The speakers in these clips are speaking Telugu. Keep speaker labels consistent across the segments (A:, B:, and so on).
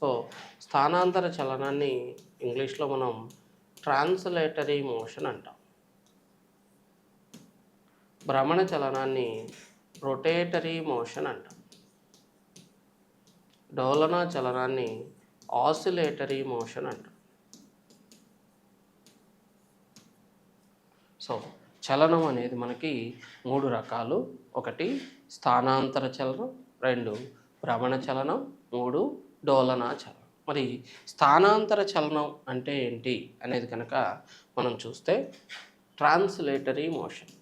A: సో స్థానాంతర చలనాన్ని ఇంగ్లీష్లో మనం ట్రాన్స్లేటరీ మోషన్ అంటాం. భ్రమణ చలనాన్ని రొటేటరీ మోషన్ అంటాం. డోలన చలనాన్ని ఆసిలేటరీ మోషన్ అంటాం. సో చలనం అనేది మనకి మూడు రకాలు. ఒకటి స్థానాంతర చలనం రెండు భ్రమణ చలనం మూడు డోలన చలనం? మరి స్థానాంతర చలనం అంటే ఏంటి అనేది కనుక మనం చూస్తే ట్రాన్స్లేటరీ మోషన్.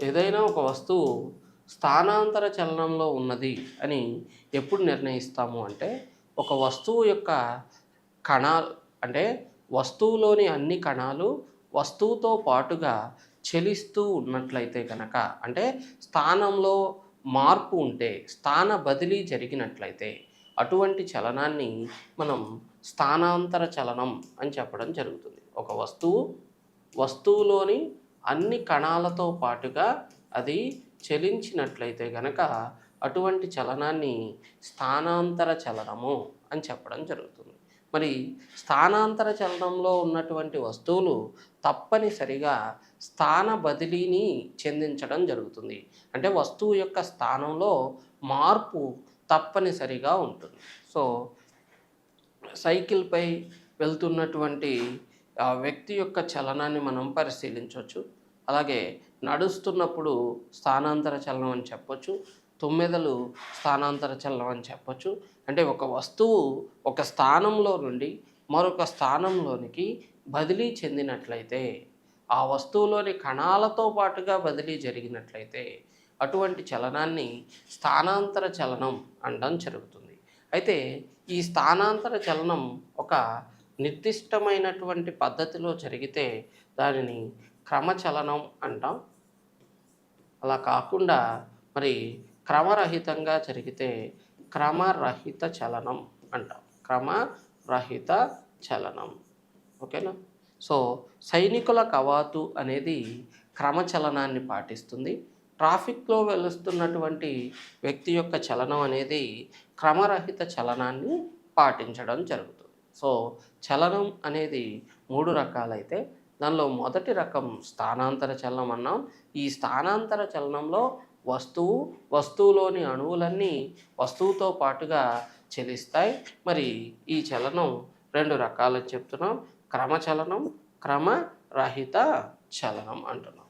A: ఏదైనా ఒక వస్తువు స్థానాంతర చలనంలో ఉన్నది అని ఎప్పుడు నిర్ణయిస్తాము అంటే ఒక వస్తువు యొక్క కణాలు అంటే వస్తువులోని అన్ని కణాలు వస్తువుతో పాటుగా చలిస్తూ ఉన్నట్లయితే కనుక అంటే స్థానంలో మార్పు ఉంటే స్థాన బదిలీ జరిగినట్లయితే అటువంటి చలనాన్ని మనం స్థానాంతర చలనం అని చెప్పడం జరుగుతుంది. ఒక వస్తువు వస్తువులోని అన్ని కణాలతో పాటుగా అది చలించినట్లయితే గనక అటువంటి చలనాన్ని స్థానాంతర చలనము అని చెప్పడం జరుగుతుంది. మరి స్థానాంతర చలనంలో ఉన్నటువంటి వస్తువులు తప్పనిసరిగా స్థాన బదిలీని చెందించడం జరుగుతుంది. అంటే వస్తువు యొక్క స్థానంలో మార్పు తప్పనిసరిగా ఉంటుంది. సో సైకిల్పై వెళ్తున్నటువంటి ఆ వ్యక్తి యొక్క చలనాన్ని మనం పరిశీలించవచ్చు. అలాగే నడుస్తున్నప్పుడు స్థానాంతర చలనం అని చెప్పొచ్చు. తొమ్మిదలు స్థానాంతర చలనం అని చెప్పొచ్చు. అంటే ఒక వస్తువు ఒక స్థానంలో నుండి మరొక స్థానంలోనికి బదిలీ చెందినట్లయితే ఆ వస్తువులోని కణాలతో పాటుగా బదిలీ జరిగినట్లయితే అటువంటి చలనాన్ని స్థానాంతర చలనం అనడం జరుగుతుంది. అయితే ఈ స్థానాంతర చలనం ఒక నిర్దిష్టమైనటువంటి పద్ధతిలో జరిగితే దానిని క్రమచలనం అంటాం. అలా కాకుండా మరి క్రమరహితంగా జరిగితే క్రమరహిత చలనం అంటాం. క్రమరహిత చలనం. ఓకేనా? సో సైనికుల కవాతు అనేది క్రమచలనాన్ని పాటిస్తుంది. ట్రాఫిక్లో వెలుస్తున్నటువంటి వ్యక్తి యొక్క చలనం అనేది క్రమరహిత చలనాన్ని పాటించడం జరుగుతుంది. సో చలనం అనేది మూడు రకాలైతే. దానిలో మొదటి రకం స్థానాంతర చలనం అన్నాం. ఈ స్థానాంతర చలనంలో వస్తువు వస్తువులోని అణువులన్నీ వస్తువుతో పాటుగా చలిస్తాయి. మరి ఈ చలనం రెండు రకాలని చెప్తున్నాం. క్రమచలనం క్రమరహిత చలనం అంటున్నాం.